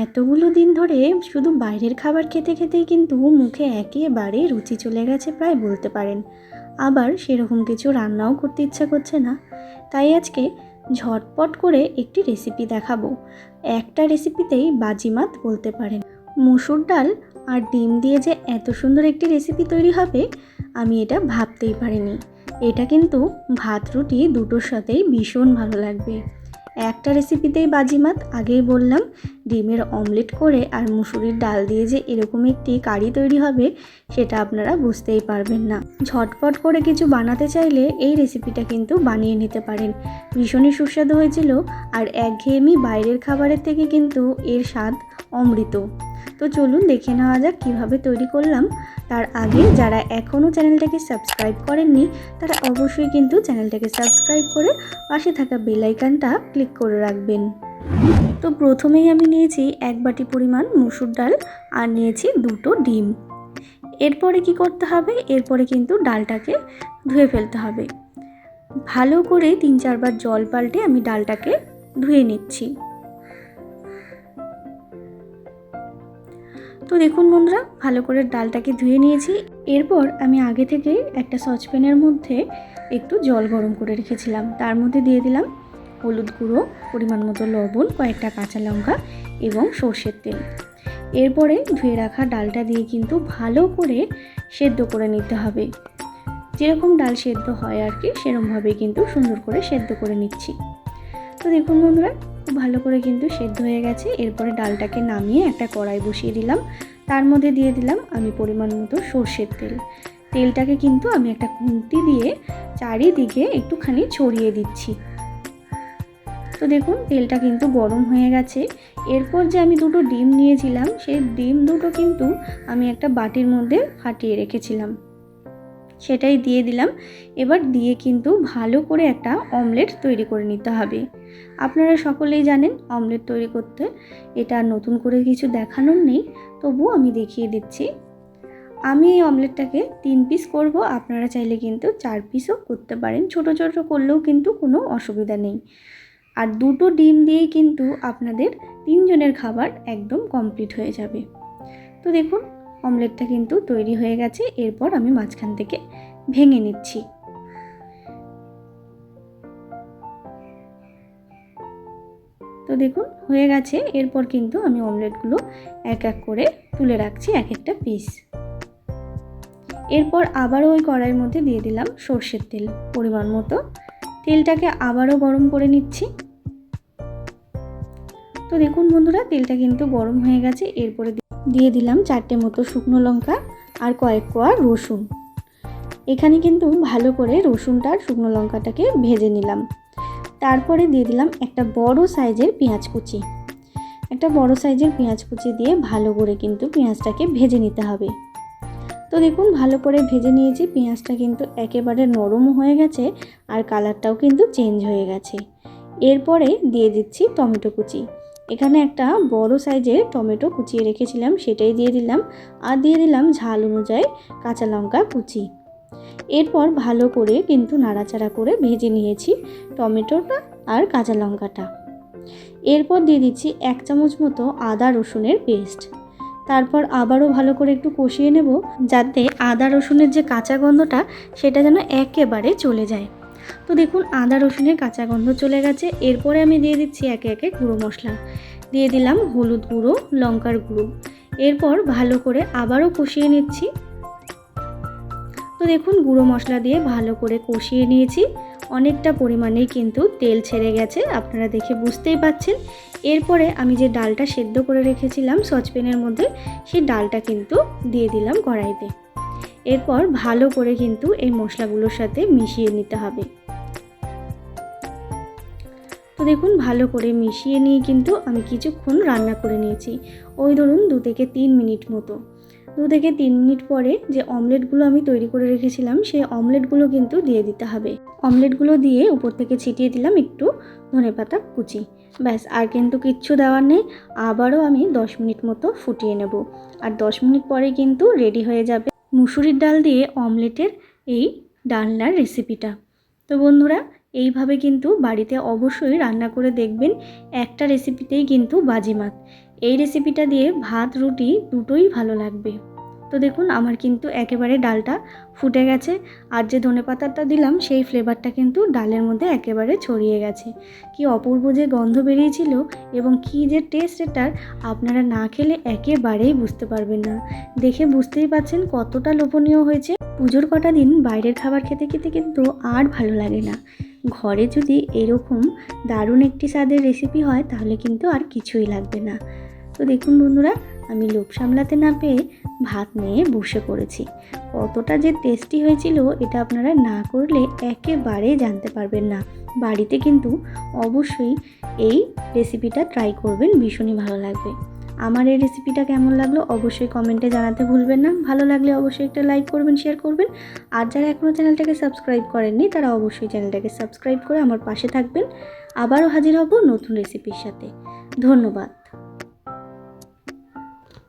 এতগুলো দিন ধরে শুধু বাইরের খাবার খেতে খেতেই কিন্তু মুখে একেবারে রুচি চলে গেছে প্রায় বলতে পারেন। আবার সেরকম কিছু রান্নাও করতে ইচ্ছা করছে না। তাই আজকে ঝটপট করে একটি রেসিপি দেখাবো। একটা রেসিপিতেই বাজিমাত বলতে পারেন। মুসুর ডাল আর ডিম দিয়ে যে এত সুন্দর একটি রেসিপি তৈরি হবে, আমি এটা ভাবতেই পারিনি। এটা কিন্তু ভাত রুটি দুটোর সাথেই ভীষণ ভালো লাগবে। একটা রেসিপিতেই বাজিমাত। আগেই বললাম, ডিমের অমলেট করে আর মুসুরির ডাল দিয়ে যে এরকম একটি কারি তৈরি হবে, সেটা আপনারা বুঝতেই পারবেন না। ঝটপট করে কিছু বানাতে চাইলে এই রেসিপিটা কিন্তু বানিয়ে নিতে পারেন। ভীষণই সুস্বাদু হয়েছিল আর একঘেয়েমি বাইরের খাবারের থেকে কিন্তু এর স্বাদ অমৃত। তো চলুন দেখে নেওয়া যাক কীভাবে তৈরি করলাম। তার আগে যারা এখনও চ্যানেলটাকে সাবস্ক্রাইব করেননি, তারা অবশ্যই কিন্তু চ্যানেলটাকে সাবস্ক্রাইব করে পাশে থাকা বেলাইকানটা ক্লিক করে রাখবেন। তো প্রথমেই আমি নিয়েছি এক বাটি পরিমাণ মুসুর ডাল আর নিয়েছি দুটো ডিম। এরপরে কি করতে হবে? এরপরে কিন্তু ডালটাকে ধুয়ে ফেলতে হবে। ভালো করে তিন চারবার জল পাল্টে আমি ডালটাকে ধুয়ে নিচ্ছি। তো দেখুন বন্ধুরা, ভালো করে ডালটাকে ধুয়ে নিয়েছি। এরপর আমি আগে থেকে একটা সসপ্যানের মধ্যে একটু জল গরম করে রেখেছিলাম। তার মধ্যে দিয়ে দিলাম হলুদ গুঁড়ো, পরিমাণ মতো লবণ, কয়েকটা কাঁচা লঙ্কা এবং সর্ষের তেল। এরপরে ধুয়ে রাখা ডালটা দিয়ে কিন্তু ভালো করে সেদ্ধ করে নিতে হবে। যেরকম ডাল সেদ্ধ হয় আর কি সেরকমভাবে কিন্তু সুন্দর করে সেদ্ধ করে নিচ্ছি। তো দেখুন বন্ধুরা খুব ভালো করে কিন্তু সেদ্ধ হয়ে গেছে। এরপরে ডালটাকে নামিয়ে একটা কড়াই বসিয়ে দিলাম। তার মধ্যে দিয়ে দিলাম আমি পরিমাণ মতো সর্ষের তেল। তেলটাকে কিন্তু আমি একটা খুন্তি দিয়ে চারিদিকে একটুখানি ছড়িয়ে দিচ্ছি। তো দেখুন, তেলটা কিন্তু গরম হয়ে গেছে। এরপর যে আমি দুটো ডিম নিয়েছিলাম, সেই ডিম দুটো কিন্তু আমি একটা বাটির মধ্যে ফাটিয়ে রেখেছিলাম। সেটাই দিয়ে দিলাম। এবার দিয়ে কিন্তু ভালো করে একটা অমলেট তৈরি করে নিতে হবে। আপনারা সকলেই জানেন অমলেট তৈরি করতে। এটা নতুন করে কিছু দেখানোর নেই তবু আমি দেখিয়ে দিচ্ছি। আমি এই অমলেটটাকে তিন পিস করব। আপনারা চাইলে কিন্তু চার পিসও করতে পারেন। ছোট ছোট করলেও কিন্তু কোনো অসুবিধা নেই। আর দুটো ডিম দিয়েই কিন্তু আপনাদের তিনজনের খাবার একদম কমপ্লিট হয়ে যাবে। তো দেখুন অমলেটটা কিন্তু তৈরি হয়ে গেছে, এরপর আমি মাঝখান থেকে ভেঙে নিচ্ছি। তো দেখুন, হয়ে গেছে, এরপর কিন্তু আমি অমলেটগুলো এক এক করে তুলে রাখছি এক একটা পিস এরপর আবারও ওই কড়াইয়ের মধ্যে দিয়ে দিলাম সর্ষের তেল পরিমাণ মতো। তেলটাকে আবারও গরম করে নিচ্ছি। তো দেখুন বন্ধুরা, তেলটা কিন্তু গরম হয়ে গেছে, এরপরে দিয়ে দিলাম চারটে মতো শুকনো লঙ্কা আর কয়েক কোয়া রসুন। এখানে কিন্তু ভালো করে রসুনটা শুকনো লঙ্কাটাকে ভেজে নিলাম। তারপরে দিয়ে দিলাম একটা বড় সাইজের পেঁয়াজ কুচি। একটা বড় সাইজের পেঁয়াজ কুচি দিয়ে ভালো করে কিন্তু পেঁয়াজটাকে ভেজে নিতে হবে। তো দেখুন, ভালো করে ভেজে নিয়েছি, পেঁয়াজটা কিন্তু একেবারে নরম হয়ে গেছে আর কালারটাও কিন্তু চেঞ্জ হয়ে গেছে। এরপরে দিয়ে দিচ্ছি টমেটো কুচি। এখানে একটা বড় সাইজের টমেটো কুচিয়ে রেখেছিলাম, সেটাই দিয়ে দিলাম। আর দিয়ে দিলাম ঝাল অনুযায়ী কাঁচা লঙ্কা কুচি। এরপর ভালো করে কিন্তু নাড়াচাড়া করে ভেজে নিয়েছি টমেটোটা আর কাঁচা লঙ্কাটা। এরপর দিয়ে দিচ্ছি এক চামচ মতো আদা রসুনের পেস্ট। তারপর আবারও ভালো করে একটু কষিয়ে নেব, যাতে আদা রসুনের যে কাঁচা গন্ধটা, সেটা যেন একেবারে চলে যায়। তো দেখুন, আদা রসুনের কাঁচা গন্ধ চলে গেছে। এরপরে আমি দিয়ে দিচ্ছি একে একে গুঁড়ো মশলা। দিয়ে দিলাম হলুদ গুঁড়ো, লঙ্কার গুঁড়ো। এরপর ভালো করে আবারও কষিয়ে নিচ্ছি। তো দেখুন, গুঁড়ো মশলা দিয়ে ভালো করে কষিয়ে নিয়েছি। অনেকটা পরিমাণেই কিন্তু তেল ছেড়ে গেছে, আপনারা দেখে বুঝতেই পাচ্ছেন। এরপরে আমি যে ডালটা সেদ্ধ করে রেখেছিলাম সসপ্যানের মধ্যে, সেই ডালটা কিন্তু দিয়ে দিলাম কড়াইতে। এরপর ভালো করে কিন্তু এই মশলাগুলোর সাথে মিশিয়ে নিতে হবে। তো দেখুন, ভালো করে মিশিয়ে নিয়ে কিন্তু আমি কিছুক্ষণ রান্না করে নিয়েছি। ওই ধরুন দু থেকে তিন মিনিট মতো। দু থেকে তিন মিনিট পরে যে অমলেটগুলো আমি তৈরি করে রেখেছিলাম, সেই অমলেটগুলো কিন্তু দিয়ে দিতে হবে। অমলেটগুলো দিয়ে উপর থেকে ছিটিয়ে দিলাম একটু ধনেপাতা কুচি। ব্যাস, আর কিন্তু কিচ্ছু দেওয়ার নেই। আবারও আমি দশ মিনিট মতো ফুটিয়ে নেব। আর দশ মিনিট পরে কিন্তু রেডি হয়ে যাবে। মুসুরির ডাল দিয়ে অমলেটের এই ডালনার রেসিপিটা। তো বন্ধুরা, এইভাবে কিন্তু বাড়িতে অবশ্যই রান্না করে দেখবেন একটা রেসিপিতেই কিন্তু বাজিমাত। এই রেসিপিটা দিয়ে ভাত, রুটি দুটোই ভালো লাগবে। তো দেখুন, আমার কিন্তু একেবারে ডালটা ফুটে গেছে। আর যে ধনে পাতাটা দিলাম, সেই ফ্লেভারটা কিন্তু ডালের মধ্যে একেবারে ছড়িয়ে গেছে। কি অপূর্ব যে গন্ধ বেরিয়েছিল এবং কি যে টেস্ট এটার, আপনারা না খেলে একেবারেই বুঝতে পারবেন না। দেখে বুঝতেই পাচ্ছেন কতটা লোভনীয় হয়েছে। পুজোর কটা দিন বাইরের খাবার খেতে খেতে কিন্তু আর ভালো লাগে না। ঘরে যদি এরকম দারুণ একটি স্বাদের রেসিপি হয়, তাহলে কিন্তু আর কিছুই লাগবে না। তো দেখুন বন্ধুরা, আমি লোভ সামলাতে না পেয়ে ভাত নিয়ে বসে পড়েছি। কতটা যে টেস্টি হয়েছিল এটা আপনারা না করলে একেবারে জানতে পারবেন না। বাড়িতে কিন্তু অবশ্যই এই রেসিপিটা ট্রাই করবেন, ভীষণই ভালো লাগবে। আমার এই রেসিপিটা কেমন লাগল অবশ্যই কমেন্টে জানাতে ভুলবেন না। ভালো লাগলে অবশ্যই একটা লাইক করবেন শেয়ার করবেন। আর যারা এখনও চ্যানেলটাকে সাবস্ক্রাইব করেননি, তারা অবশ্যই চ্যানেলটাকে সাবস্ক্রাইব করে আমার পাশে থাকবেন। আবারও হাজির হব নতুন রেসিপির সাথে। ধন্যবাদ।